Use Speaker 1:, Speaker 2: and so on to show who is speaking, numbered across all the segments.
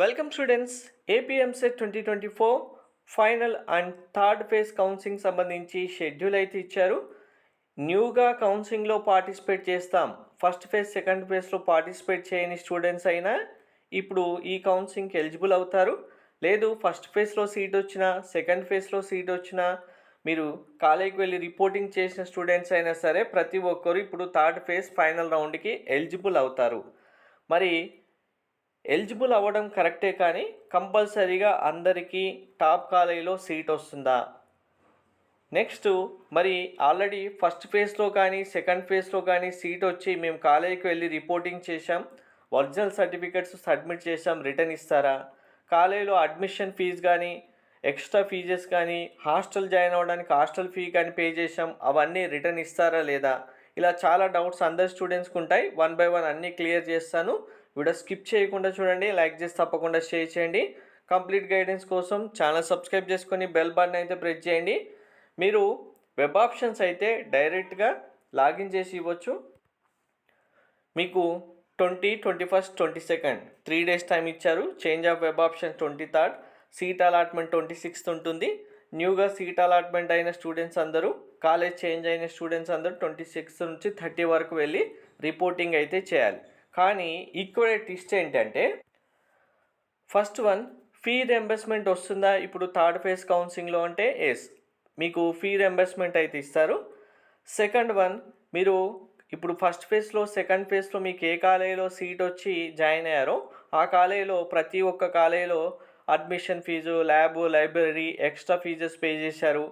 Speaker 1: Welcome students AP EAMCET twenty twenty four final and third phase counselling సంబంధించి schedule అయితే ఇచ్చారు. న్యూగా కౌన్సిలింగ్లో పార్టిసిపేట్ చేస్తాం. ఫస్ట్ ఫేజ్ సెకండ్ ఫేజ్లో పార్టిసిపేట్ చేయని స్టూడెంట్స్ అయినా ఇప్పుడు ఈ కౌన్సిలింగ్కి ఎలిజిబుల్ అవుతారు. లేదు ఫస్ట్ ఫేజ్లో సీట్ వచ్చినా సెకండ్ ఫేజ్లో సీట్ వచ్చినా మీరు కాలేజీకి వెళ్ళి రిపోర్టింగ్ చేసిన స్టూడెంట్స్ అయినా సరే ప్రతి ఒక్కరు ఇప్పుడు థర్డ్ ఫేజ్ ఫైనల్ రౌండ్కి ఎలిజిబుల్ అవుతారు. మరి ఎలిజిబుల్ అవ్వడం కరెక్టే కానీ కంపల్సరీగా అందరికీ టాప్ కాలేజీలో సీట్ వస్తుందా? నెక్స్ట్ మరి ఆల్రెడీ ఫస్ట్ ఫేజ్లో కానీ సెకండ్ ఫేజ్లో కానీ సీట్ వచ్చి మేము కాలేజీకి వెళ్ళి రిపోర్టింగ్ చేశాం. ఒరిజినల్ సర్టిఫికెట్స్ సబ్మిట్ చేశాం. రిటర్న్ ఇస్తారా? కాలేజీలో అడ్మిషన్ ఫీజు కానీ ఎక్స్ట్రా ఫీజెస్ కానీ హాస్టల్ జాయిన్ అవ్వడానికి హాస్టల్ ఫీ కానీ పే చేసాం అవన్నీ రిటర్న్ ఇస్తారా లేదా? ఇలా చాలా డౌట్స్ అందరి స్టూడెంట్స్కి ఉంటాయి. వన్ బై వన్ అన్నీ క్లియర్ చేస్తాను. వీడియో స్కిప్ చేయకుండా చూడండి లైక్ చేసి తప్పకుండా షేర్ చేయండి. కంప్లీట్ గైడెన్స్ కోసం ఛానల్ సబ్స్క్రైబ్ చేసుకొని బెల్ బటన్ అయితే ప్రెస్ చేయండి. మీరు వెబ్ ఆప్షన్స్ అయితే డైరెక్ట్గా లాగిన్ చేసి ఇవ్వచ్చు. మీకు twenty twenty first twenty second three days time ఇచ్చారు. Change of web option twenty third seat allotment twenty sixth ఉంటుంది. న్యూగా సీట్ అలాట్మెంట్ అయిన స్టూడెంట్స్ అందరూ కాలేజ్ చేంజ్ అయిన స్టూడెంట్స్ అందరూ ట్వంటీ సిక్స్త్ నుంచి థర్టీ వరకు వెళ్ళి రిపోర్టింగ్ అయితే చేయాలి. కానీ ఇక్కడ ట్విస్ట్ ఏంటంటే ఫస్ట్ వన్ ఫీ రెంబర్స్మెంట్ వస్తుందా? ఇప్పుడు థర్డ్ ఫేజ్ కౌన్సిలింగ్లో అంటే ఎస్ మీకు ఫీ రెంబర్స్మెంట్ అయితే ఇస్తారు. సెకండ్ వన్ మీరు ఇప్పుడు ఫస్ట్ ఫేజ్లో సెకండ్ ఫేజ్లో మీకు ఏ కాలేజీలో సీట్ వచ్చి జాయిన్ అయ్యారో ఆ కాలేజీలో ప్రతి ఒక్క కాలేజీలో admission fees lab library extra fees pay చేశారు.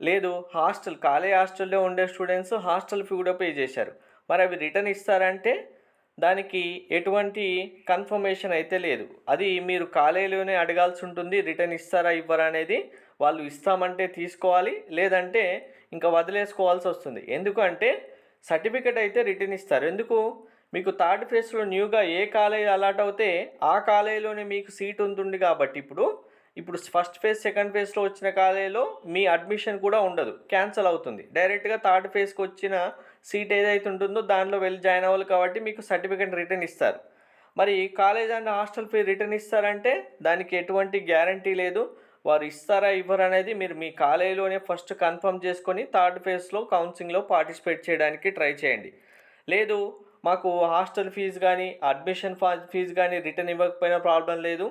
Speaker 1: లేదు హాస్టల్ కాలేజ్ హాస్టల్లో ఉండే స్టూడెంట్స్ హాస్టల్ ఫీ కూడా పే చేశారు. మరి అవి రిటర్న్ ఇస్తారంటే దానికి ఎటువంటి కన్ఫర్మేషన్ అయితే లేదు. అది మీరు కాలేజీలోనే అడగాల్సి ఉంటుంది రిటర్న్ ఇస్తారా ఇవ్వరా అనేది వాళ్ళు ఇస్తామంటే తీసుకోవాలి లేదంటే ఇంకా వదిలేసుకోవాల్సి వస్తుంది. ఎందుకంటే సర్టిఫికెట్ అయితే రిటర్న్ ఇస్తారు. ఎందుకు? మీకు థర్డ్ ఫేజ్లో న్యూగా ఏ కాలేజ్ అలాట్ అవుతే ఆ కాలేజీలోనే మీకు సీట్ ఉంటుంది కాబట్టి ఇప్పుడు ఇప్పుడు ఫస్ట్ ఫేజ్ సెకండ్ ఫేజ్లో వచ్చిన కాలేజీలో మీ అడ్మిషన్ కూడా ఉండదు క్యాన్సిల్ అవుతుంది. డైరెక్ట్గా థర్డ్ ఫేజ్కి వచ్చిన సీట్ ఏదైతే ఉంటుందో దానిలో వెళ్ళి జాయిన్ అవ్వాలి కాబట్టి మీకు సర్టిఫికేట్ రిటర్న్ ఇస్తారు. మరి college and hostel fee return ఇస్తారంటే దానికి ఎటువంటి గ్యారంటీ లేదు. వారు ఇస్తారా ఇవ్వరు అనేది మీరు మీ కాలేజీలోనే ఫస్ట్ కన్ఫర్మ్ చేసుకొని థర్డ్ ఫేజ్లో కౌన్సిలింగ్లో పార్టిసిపేట్ చేయడానికి ట్రై చేయండి. లేదు మాకు హాస్టల్ ఫీజు కానీ అడ్మిషన్ ఫీజు కానీ రిటర్న్ ఇవ్వకపోయినా ప్రాబ్లం లేదు.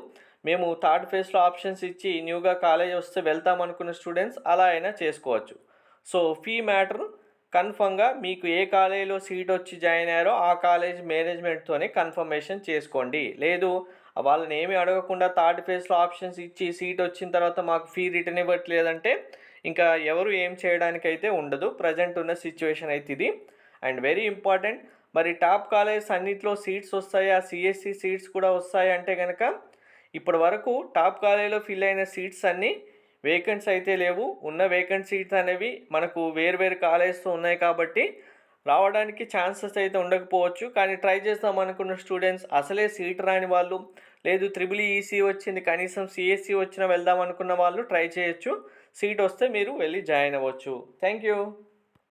Speaker 1: మేము థర్డ్ ఫేజ్లో ఆప్షన్స్ ఇచ్చి న్యూగా కాలేజ్ వస్తే వెళ్తాం అనుకున్న స్టూడెంట్స్ అలా అయినా చేసుకోవచ్చు. సో ఫీ మ్యాటర్ కన్ఫర్మ్గా మీకు ఏ కాలేజీలో సీట్ వచ్చి జాయిన్ అయ్యారో ఆ కాలేజ్ మేనేజ్మెంట్తోనే కన్ఫర్మేషన్ చేసుకోండి. లేదు వాళ్ళని ఏమీ అడగకుండా థర్డ్ ఫేజ్లో ఆప్షన్స్ ఇచ్చి సీట్ వచ్చిన తర్వాత మాకు ఫీ రిటర్న్ ఇవ్వట్లేదంటే ఇంకా ఎవరు ఏం చేయడానికి అయితే ఉండదు. ప్రజెంట్ ఉన్న సిచ్యువేషన్ అయితే ఇది. అండ్ వెరీ ఇంపార్టెంట్ మరి టాప్ కాలేజ్ అన్నింటిలో సీట్స్ వస్తాయి? ఆ సిఎస్సి సీట్స్ కూడా వస్తాయి అంటే కనుక ఇప్పటి వరకు టాప్ కాలేజీలో ఫిల్ అయిన సీట్స్ అన్నీ వేకెంట్స్ అయితే లేవు. ఉన్న వేకెంట్ సీట్స్ అనేవి మనకు వేరు వేరు కాలేజ్తో ఉన్నాయి కాబట్టి రావడానికి ఛాన్సెస్ అయితే ఉండకపోవచ్చు. కానీ ట్రై చేస్తాం అనుకున్న స్టూడెంట్స్ అసలే సీట్ రాని వాళ్ళు లేదు త్రిబుల్ ఈసీ వచ్చింది కనీసం సిఎస్సి వచ్చినా వెళ్దాం అనుకున్న వాళ్ళు ట్రై చేయొచ్చు. సీట్ వస్తే మీరు వెళ్ళి జాయిన్ అవ్వచ్చు. Thank you.